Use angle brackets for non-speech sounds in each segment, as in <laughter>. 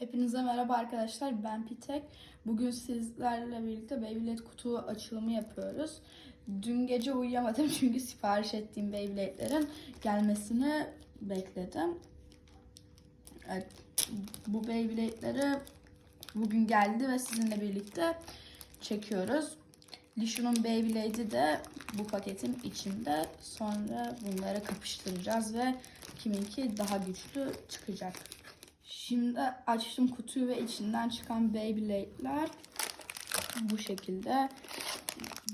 Hepinize merhaba arkadaşlar. Ben Pitek. Bugün sizlerle birlikte Beyblade kutu açılımı yapıyoruz. Dün gece uyuyamadım <laughs> çünkü sipariş ettiğim Beyblade'lerin gelmesini bekledim. Evet, bu Beyblade'leri bugün geldi ve sizinle birlikte çekiyoruz. Lishu'nun Beyblade'i de bu paketin içinde. Sonra bunları kapıştıracağız ve kiminki daha güçlü çıkacak. Şimdi açtım kutuyu ve içinden çıkan Beyblade'ler bu şekilde.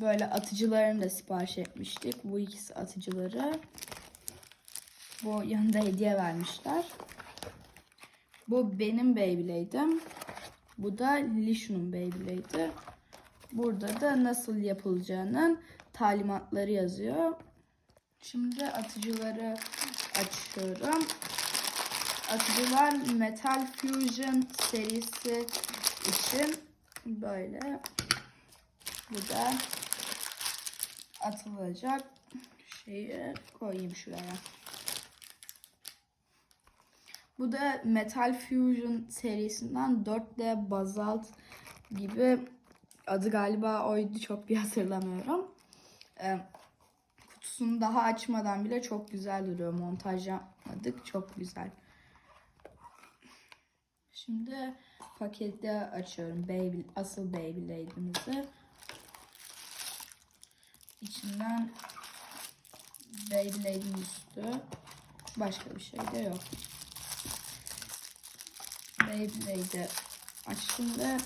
Böyle atıcılarını da sipariş etmiştik. Bu ikisi atıcıları. Bu yanında hediye vermişler. Bu benim Beyblade'im. Bu da Lishu'nun Beyblade'i. Burada da nasıl yapılacağının talimatları yazıyor. Şimdi atıcıları açıyorum. Atıcılar Metal Fusion serisi için böyle. Bu da atılacak şeyi koyayım şuraya. Bu da Metal Fusion serisinden 4D bazalt gibi adı galiba oydu çok bir hatırlamıyorum. Ee, kutusunu daha açmadan bile çok güzel duruyor. Montaj yapmadık. Çok güzel. Şimdi paketi açıyorum. Baby, asıl Beyblade'imizi. İçinden Beyblade'in üstü. Başka bir şey de yok. Beyblade'i açtım ve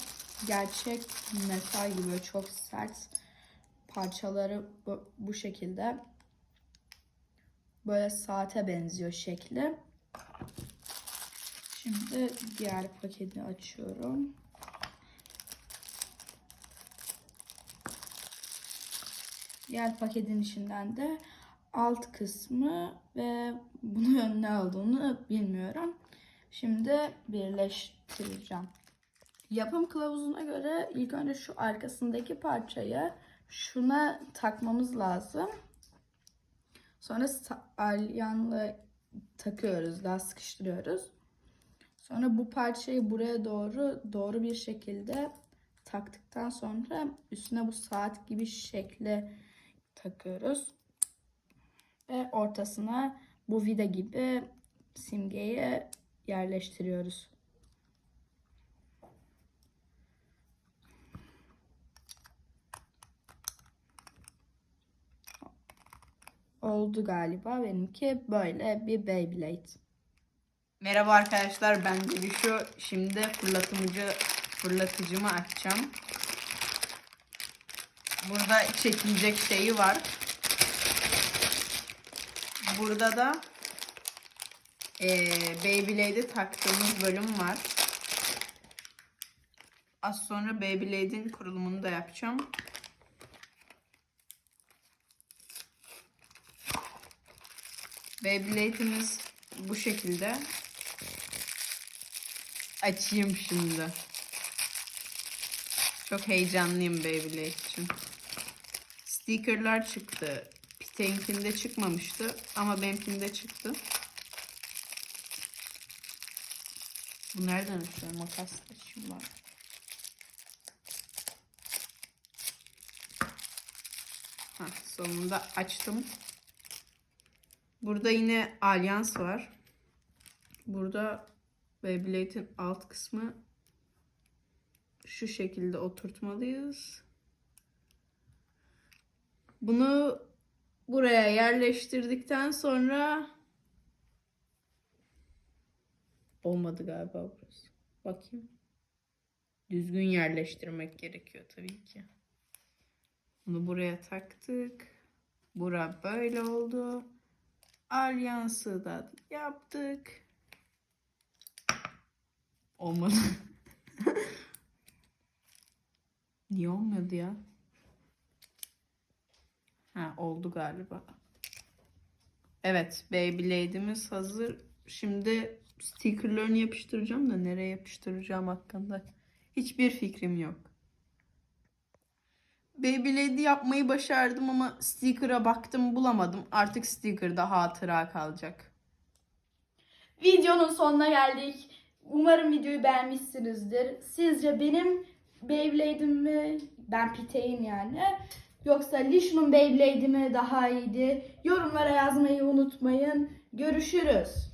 gerçek metal gibi çok sert parçaları bu, bu şekilde. Böyle saate benziyor şekli. Şimdi diğer paketi açıyorum. Diğer paketin içinden de alt kısmı ve bunun <laughs> ne olduğunu bilmiyorum. Şimdi birleştireceğim. Yapım kılavuzuna göre ilk önce şu arkasındaki parçayı şuna takmamız lazım. Sonra alyanla takıyoruz, daha sıkıştırıyoruz. Sonra bu parçayı buraya doğru doğru bir şekilde taktıktan sonra üstüne bu saat gibi şekle takıyoruz. Ve ortasına bu vida gibi simgeyi yerleştiriyoruz. Oldu galiba benimki böyle bir Beyblade. Merhaba arkadaşlar ben Gülüşü. Şimdi fırlatıcı fırlatıcımı açacağım. Burada çekilecek şeyi var. Burada da eee Beyblade'i taktığımız bölüm var. Az sonra Beyblade'in kurulumunu da yapacağım. Beyblade'imiz bu şekilde. Açayım şimdi. Çok heyecanlıyım Beyblade için. Stickerlar çıktı. Pite'inkinde çıkmamıştı ama benimkinde çıktı. Bu nereden açıyor? Makas açayım var. Ha, sonunda açtım. Burada yine alyans var. Burada Beyblade'in alt kısmı şu şekilde oturtmalıyız. Bunu buraya yerleştirdikten sonra olmadı galiba burası. Bakayım. Düzgün yerleştirmek gerekiyor tabii ki. Bunu buraya taktık. Bura böyle oldu. Alyansı da yaptık. Olmadı. <laughs> Niye olmadı ya? Ha oldu galiba. Evet, Beyblade'imiz hazır. Şimdi stickerlarını yapıştıracağım da nereye yapıştıracağım hakkında hiçbir fikrim yok. Beyblade'i yapmayı başardım ama sticker'a baktım bulamadım. Artık sticker'da hatıra kalacak. Videonun sonuna geldik. Umarım videoyu beğenmişsinizdir. Sizce benim Beyblade'im mi? Ben Pitey'in yani. Yoksa Lish'un Beyblade'i mi daha iyiydi? Yorumlara yazmayı unutmayın. Görüşürüz.